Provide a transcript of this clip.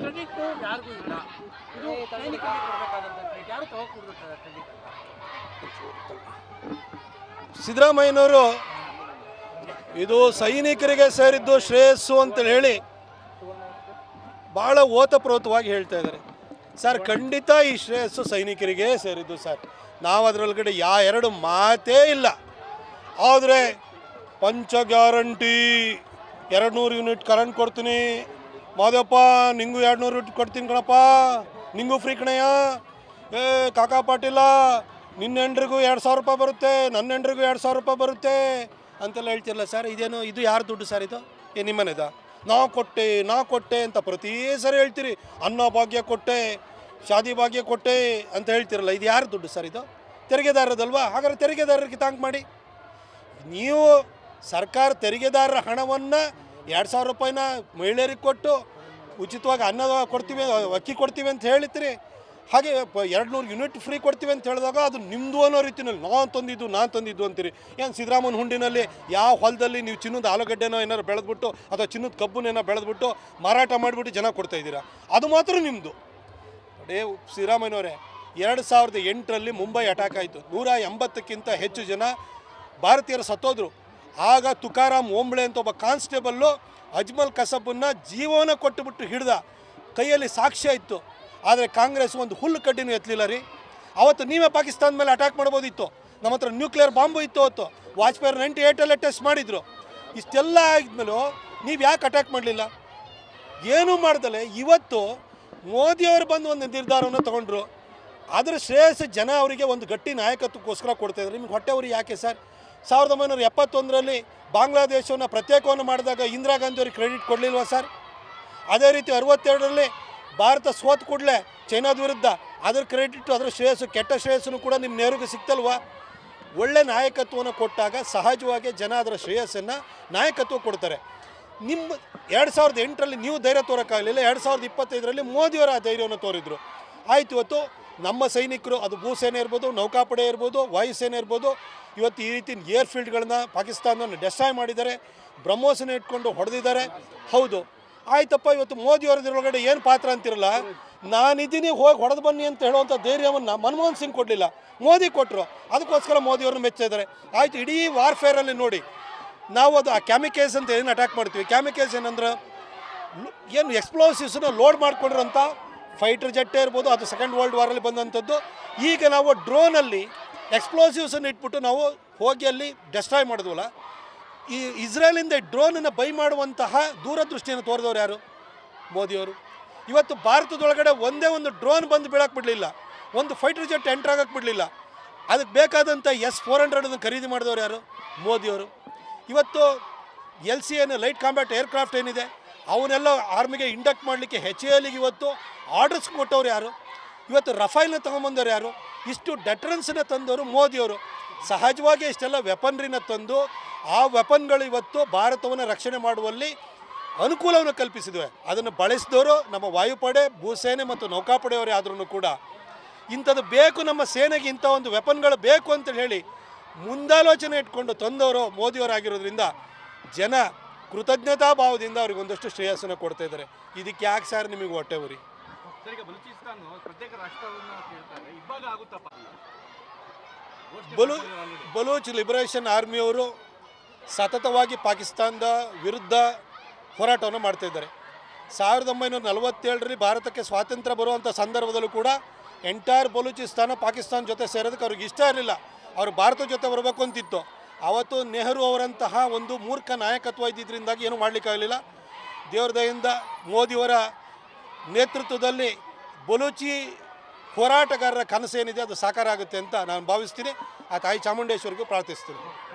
Credit ಯಾರಿಗೂ ಇದು ಸೈನಿಕರಿಗೆ ಸಿದ್ದರಾಮಯ್ಯನವರು ಇದು ಸೈನಿಕರಿಗೆ ಸೇರಿದ್ದು ಶ್ರೇಯಸ್ಸು ಅಂತ ಹೇಳಿ ಭಾಳ ಓತಪ್ರೋತವಾಗಿ ಹೇಳ್ತಾ ಇದ್ದಾರೆ. ಸರ್, ಖಂಡಿತ ಈ ಶ್ರೇಯಸ್ಸು ಸೈನಿಕರಿಗೆ ಸೇರಿದ್ದು ಸರ್. ನಾವು ಅದರೊಳಗಡೆ ಯಾ ಎರಡು ಮಾತೇ ಇಲ್ಲ. ಆದರೆ ಪಂಚ ಗ್ಯಾರಂಟಿ ಎರಡು ನೂರು ಯೂನಿಟ್ ಕರೆಂಟ್ ಕೊಡ್ತೀನಿ. ಮಾದೇವಪ್ಪ, ನಿಂಗೂ ಎರಡು ನೂರು ಯೂನಿಟ್ ಕೊಡ್ತೀನಿ ಕಣಪ್ಪ. ನಿಂಗೂ ಫ್ರೀ ಕಣಯ್ಯ. ಏ, ಕಾಕಾ ಪಾಟೀಲ, ನಿನ್ನ ಹೆಂಡ್ರಿಗೂ ಎರಡು ಸಾವಿರ ರೂಪಾಯಿ ಬರುತ್ತೆ, ನನ್ನ ಹೆಂಡ್ರಿಗೂ ಎರಡು ಸಾವಿರ ರೂಪಾಯಿ ಬರುತ್ತೆ ಅಂತೆಲ್ಲ ಹೇಳ್ತಿರಲ್ಲ ಸರ್ ಇದೇನು, ಇದು ಯಾರು ದುಡ್ಡು ಸರ್ ಇದು? ಏ, ನಿಮ್ಮನೆದ? ನಾ ಕೊಟ್ಟೆ ನಾ ಕೊಟ್ಟೆ ಅಂತ ಪ್ರತಿ ಸರಿ ಹೇಳ್ತೀರಿ. ಅನ್ನ ಭಾಗ್ಯ ಕೊಟ್ಟೆ, ಶಾದಿ ಭಾಗ್ಯ ಕೊಟ್ಟೆ ಅಂತ ಹೇಳ್ತಿರಲ್ಲ, ಇದು ಯಾರು ದುಡ್ಡು ಸರ್ ಇದು? ತೆರಿಗೆದಾರದಲ್ವಾ ಹಾಗಾದ್ರೆ ತೆರಿಗೆದಾರರಿಗೆ ತಾಂಕ್ ಮಾಡಿ. ನೀವು ಸರ್ಕಾರ ತೆರಿಗೆದಾರರ ಹಣವನ್ನು ಎರಡು ಸಾವಿರ ರೂಪಾಯಿನ ಮಹಿಳೆಯರಿಗೆ ಕೊಟ್ಟು ಉಚಿತವಾಗಿ ಅನ್ನ ಕೊಡ್ತೀವಿ, ಅಕ್ಕಿ ಕೊಡ್ತೀವಿ ಅಂತ ಹೇಳಿತ್ರಿ. ಹಾಗೆ ಎರಡು ನೂರು ಯೂನಿಟ್ ಫ್ರೀ ಕೊಡ್ತೀವಿ ಅಂತ ಹೇಳಿದಾಗ ಅದು ನಿಮ್ಮದು ಅನ್ನೋ ರೀತಿಯಲ್ಲಿ ನಾನು ತಂದಿದ್ದು ನಾನು ತಂದಿದ್ದು ಅಂತೀರಿ. ಏನು ಸಿದ್ದರಾಮನ ಹುಂಡಿನಲ್ಲಿ ಯಾವ ಹೊಲದಲ್ಲಿ ನೀವು ಚಿನ್ನದ ಆಲೂಗಡ್ಡೆನೋ ಏನಾರು ಬೆಳೆದ್ಬಿಟ್ಟು ಅಥವಾ ಚಿನ್ನದ ಕಬ್ಬನ್ನೇನೋ ಬೆಳೆದ್ಬಿಟ್ಟು ಮಾರಾಟ ಮಾಡಿಬಿಟ್ಟು ಜನ ಕೊಡ್ತಾ ಇದ್ದೀರಾ? ಅದು ಮಾತ್ರ ನಿಮ್ಮದು ಡೇ ಸಿದ್ದರಾಮಯ್ಯನವರೇ, ಎರಡು ಸಾವಿರದ ಎಂಟರಲ್ಲಿ ಮುಂಬೈ ಅಟ್ಯಾಕ್ ಆಯಿತು. ನೂರ ಎಂಬತ್ತಕ್ಕಿಂತ ಹೆಚ್ಚು ಜನ ಭಾರತೀಯರು ಸತ್ತೋದ್ರು. ಆಗ ತುಕಾರಾಮ್ ಓಂಬಳೆ ಅಂತ ಒಬ್ಬ ಕಾನ್ಸ್ಟೇಬಲ್ಲು ಅಜ್ಮಲ್ ಕಸಬನ್ನ ಜೀವನ ಕೊಟ್ಟುಬಿಟ್ಟು ಹಿಡ್ದ ಕೈಯಲ್ಲಿ ಸಾಕ್ಷ್ಯ ಇತ್ತು. ಆದರೆ ಕಾಂಗ್ರೆಸ್ ಒಂದು ಹುಲ್ಲು ಕಡ್ಡಿನೂ ಎತ್ತಲಿಲ್ಲ ರೀ. ಅವತ್ತು ನೀವೇ ಪಾಕಿಸ್ತಾನ ಮೇಲೆ ಅಟ್ಯಾಕ್ ಮಾಡ್ಬೋದಿತ್ತು. ನಮ್ಮ ಹತ್ರ ನ್ಯೂಕ್ಲಿಯರ್ ಬಾಂಬು ಇತ್ತು ಅವತ್ತು. ವಾಜಪೇಯಿ ನೈಂಟಿ ಏಯ್ಟಲ್ಲೇ ಟೆಸ್ಟ್ ಮಾಡಿದ್ರು. ಇಷ್ಟೆಲ್ಲ ಆಗಿದ್ಮೇಲೂ ನೀವು ಯಾಕೆ ಅಟ್ಯಾಕ್ ಮಾಡಲಿಲ್ಲ? ಏನೂ ಮಾಡ್ದಲೆ ಇವತ್ತು ಮೋದಿಯವರು ಬಂದು ಒಂದು ನಿರ್ಧಾರವನ್ನು ತಗೊಂಡ್ರು. ಆದರೆ ಶ್ರೇಯಸ್ಸು ಜನ ಅವರಿಗೆ ಒಂದು ಗಟ್ಟಿ ನಾಯಕತ್ವಕ್ಕೋಸ್ಕರ ಕೊಡ್ತಾಯಿದ್ರು ನಿಮ್ಗೆ ಹೊಟ್ಟೆ ಅವ್ರಿಗೆ ಯಾಕೆ ಸರ್? ಸಾವಿರದ ಒಂಬೈನೂರ ಎಪ್ಪತ್ತೊಂದರಲ್ಲಿ ಬಾಂಗ್ಲಾದೇಶವನ್ನು ಪ್ರತ್ಯೇಕವನ್ನು ಮಾಡಿದಾಗ ಇಂದಿರಾ ಗಾಂಧಿ ಅವ್ರಿಗೆ ಕ್ರೆಡಿಟ್ ಕೊಡಲಿಲ್ವಾ ಸರ್? ಅದೇ ರೀತಿ ಅರವತ್ತೆರಡರಲ್ಲಿ ಭಾರತ ಸೋತ್ ಕೂಡಲೇ ಚೈನಾದ ವಿರುದ್ಧ ಅದರ ಕ್ರೆಡಿಟ್, ಅದರ ಶ್ರೇಯಸ್ಸು, ಕೆಟ್ಟ ಶ್ರೇಯಸ್ಸನ್ನು ಕೂಡ ನಿಮ್ಮ ನೆರವಿಗೆ ಸಿಕ್ತಲ್ವಾ? ಒಳ್ಳೆ ನಾಯಕತ್ವವನ್ನು ಕೊಟ್ಟಾಗ ಸಹಜವಾಗಿ ಜನ ಅದರ ಶ್ರೇಯಸ್ಸನ್ನು ನಾಯಕತ್ವ ಕೊಡ್ತಾರೆ. ನಿಮ್ಮ ಎರಡು ಸಾವಿರದ ಎಂಟರಲ್ಲಿ ನೀವು ಧೈರ್ಯ ತೋರೋಕ್ಕಾಗಲಿಲ್ಲ, ಎರಡು ಸಾವಿರದ ಇಪ್ಪತ್ತೈದರಲ್ಲಿ ಮೋದಿಯವರು ಆ ಧೈರ್ಯವನ್ನು ತೋರಿದ್ರು. ಆಯ್ತು, ಇವತ್ತು ನಮ್ಮ ಸೈನಿಕರು, ಅದು ಭೂಸೇನೆ ಇರ್ಬೋದು, ನೌಕಾಪಡೆ ಇರ್ಬೋದು, ವಾಯುಸೇನೆ ಇರ್ಬೋದು, ಇವತ್ತು ಈ ರೀತಿ ಏರ್ ಫೀಲ್ಡ್ಗಳನ್ನ ಪಾಕಿಸ್ತಾನವನ್ನು ಡೆಸ್ಟ್ರಾಯ್ ಮಾಡಿದ್ದಾರೆ, ಬ್ರಹ್ಮೋಸನ ಇಟ್ಕೊಂಡು ಹೊಡೆದಿದ್ದಾರೆ. ಹೌದು. ಆಯ್ತಪ್ಪ, ಇವತ್ತು ಮೋದಿ ಅವರದ್ರೊಳಗಡೆ ಏನು ಪಾತ್ರ ಅಂತಿರಲ್ಲ? ನಾನಿದ್ದೀನಿ, ಹೋಗಿ ಹೊಡೆದು ಬನ್ನಿ ಅಂತ ಹೇಳುವಂಥ ಧೈರ್ಯವನ್ನು ಮನಮೋಹನ್ ಸಿಂಗ್ ಕೊಡಲಿಲ್ಲ. ಮೋದಿ ಕೊಟ್ಟರು ಅದಕ್ಕೋಸ್ಕರ ಮೋದಿಯವ್ರನ್ನ ಮೆಚ್ಚಿದ್ದಾರೆ. ಆಯಿತು, ಇಡೀ ವಾರ್ಫೇರಲ್ಲಿ ನೋಡಿ. ನಾವು ಅದು ಆ ಕ್ಯಾಮಿಕೇಸ್ ಅಂತ ಏನು ಅಟ್ಯಾಕ್ ಮಾಡ್ತೀವಿ? ಕ್ಯಾಮಿಕೇಸ್ ಏನಂದ್ರೆ, ಏನು ಎಕ್ಸ್ಪ್ಲೋಸಿವ್ಸನ್ನ ಲೋಡ್ ಮಾಡ್ಕೊಂಡಿರೋಂಥ ಫೈಟರ್ ಜೆಟ್ಟೇ ಇರ್ಬೋದು ಅದು ಸೆಕೆಂಡ್ ವರ್ಲ್ಡ್ ವಾರಲ್ಲಿ ಬಂದಂಥದ್ದು. ಈಗ ನಾವು ಡ್ರೋನಲ್ಲಿ ಎಕ್ಸ್ಪ್ಲೋಸಿವ್ಸನ್ನು ಇಟ್ಬಿಟ್ಟು ನಾವು ಹೋಗಿ ಅಲ್ಲಿ ಡೆಸ್ಟ್ರಾಯ್ ಮಾಡಿದ್ವಲ್ಲ. ಈ ಇಸ್ರೇಲಿಂದ ಡ್ರೋನನ್ನು ಬೈ ಮಾಡುವಂತಹ ದೂರದೃಷ್ಟಿಯನ್ನು ತೋರಿದವ್ರು ಯಾರು? ಮೋದಿಯವರು. ಇವತ್ತು ಭಾರತದೊಳಗಡೆ ಒಂದೇ ಒಂದು ಡ್ರೋನ್ ಬಂದು ಬೀಳಕ್ಕೆ ಬಿಡಲಿಲ್ಲ. ಒಂದು ಫೈಟರ್ ಜೆಟ್ ಎಂಟ್ರ್ ಆಗಕ್ಕೆ ಬಿಡಲಿಲ್ಲ. ಅದಕ್ಕೆ ಬೇಕಾದಂಥ ಎಸ್ ಫೋರ್ ಹಂಡ್ರೆಡನ್ನು ಖರೀದಿ ಮಾಡಿದವರು ಯಾರು? ಮೋದಿಯವರು. ಇವತ್ತು ಎಲ್ ಸಿ ಏನು ಲೈಟ್ ಕಾಂಬ್ಯಾಟ್ ಏರ್ಕ್ರಾಫ್ಟ್ ಏನಿದೆ? ಅವನ್ನೆಲ್ಲ ಆರ್ಮಿಗೆ ಇಂಡಕ್ಟ್ ಮಾಡಲಿಕ್ಕೆ ಹೆಚ್ ಎಲ್ಗೆ ಇವತ್ತು ಆರ್ಡರ್ಸ್ ಕೊಟ್ಟವ್ರು ಯಾರು? ಇವತ್ತು ರಫೈಲ್ನ ತೊಗೊಂಬಂದವ್ರು ಯಾರು? ಇಷ್ಟು ಡೆಟ್ರೆನ್ಸನ್ನ ತಂದವರು ಮೋದಿಯವರು. ಸಹಜವಾಗಿ ಇಷ್ಟೆಲ್ಲ ವೆಪನ್ರಿನ ತಂದು ಆ ವೆಪನ್ಗಳು ಇವತ್ತು ಭಾರತವನ್ನು ರಕ್ಷಣೆ ಮಾಡುವಲ್ಲಿ ಅನುಕೂಲವನ್ನು ಕಲ್ಪಿಸಿದ್ವೆ. ಅದನ್ನು ಬಳಸಿದವರು ನಮ್ಮ ವಾಯುಪಡೆ, ಭೂಸೇನೆ ಮತ್ತು ನೌಕಾಪಡೆಯವರೇ ಆದ್ರೂ ಕೂಡ. ಇಂಥದ್ದು ಬೇಕು ನಮ್ಮ ಸೇನೆಗೆ ಇಂಥ ಒಂದು ವೆಪನ್ಗಳು ಬೇಕು ಅಂತ ಹೇಳಿ ಮುಂದಾಲೋಚನೆ ಇಟ್ಕೊಂಡು ತಂದವರು ಮೋದಿಯವರಾಗಿರೋದ್ರಿಂದ ಜನ ಕೃತಜ್ಞತಾ ಭಾವದಿಂದ ಅವ್ರಿಗೆ ಒಂದಷ್ಟು ಶ್ರೇಯಸ್ಸನ್ನು ಕೊಡ್ತಾ ಇದ್ದಾರೆ. ಇದಕ್ಕೆ ಯಾಕೆ ಸರ್ ನಿಮಗೆ ಹೊಟ್ಟೆ ಉರಿ? ಬಲು ಬಲೂಚ್ ಲಿಬರೇಷನ್ ಆರ್ಮಿಯವರು ಸತತವಾಗಿ ಪಾಕಿಸ್ತಾನದ ವಿರುದ್ಧ ಹೋರಾಟವನ್ನು ಮಾಡ್ತಾ ಇದ್ದಾರೆ. ಸಾವಿರದ ಒಂಬೈನೂರ ನಲವತ್ತೇಳರಲ್ಲಿ ಭಾರತಕ್ಕೆ ಸ್ವಾತಂತ್ರ್ಯ ಬರುವಂಥ ಸಂದರ್ಭದಲ್ಲೂ ಕೂಡ ಎಂಟೈರ್ ಬಲೂಚಿಸ್ತಾನ ಪಾಕಿಸ್ತಾನ ಜೊತೆ ಸೇರೋದಕ್ಕೆ ಅವ್ರಿಗೆ ಇಷ್ಟ ಇರಲಿಲ್ಲ. ಅವರು ಭಾರತ ಜೊತೆ ಬರಬೇಕು ಅಂತಿತ್ತು. ಆವತ್ತು ನೆಹರು ಅವರಂತಹ ಒಂದು ಮೂರ್ಖ ನಾಯಕತ್ವ ಇದ್ದಿದ್ದರಿಂದಾಗಿ ಏನೂ ಮಾಡಲಿಕ್ಕಾಗಲಿಲ್ಲ. ದೇವ್ರ ದಯಿಂದ ಮೋದಿಯವರ ನೇತೃತ್ವದಲ್ಲಿ ಬಲೂಚಿ ಹೋರಾಟಗಾರರ ಕನಸೇನಿದೆ ಅದು ಸಾಕಾರ ಆಗುತ್ತೆ ಅಂತ ನಾನು ಭಾವಿಸ್ತೀನಿ. ಆ ತಾಯಿ ಚಾಮುಂಡೇಶ್ವರಿಗೂ ಪ್ರಾರ್ಥಿಸ್ತೀನಿ.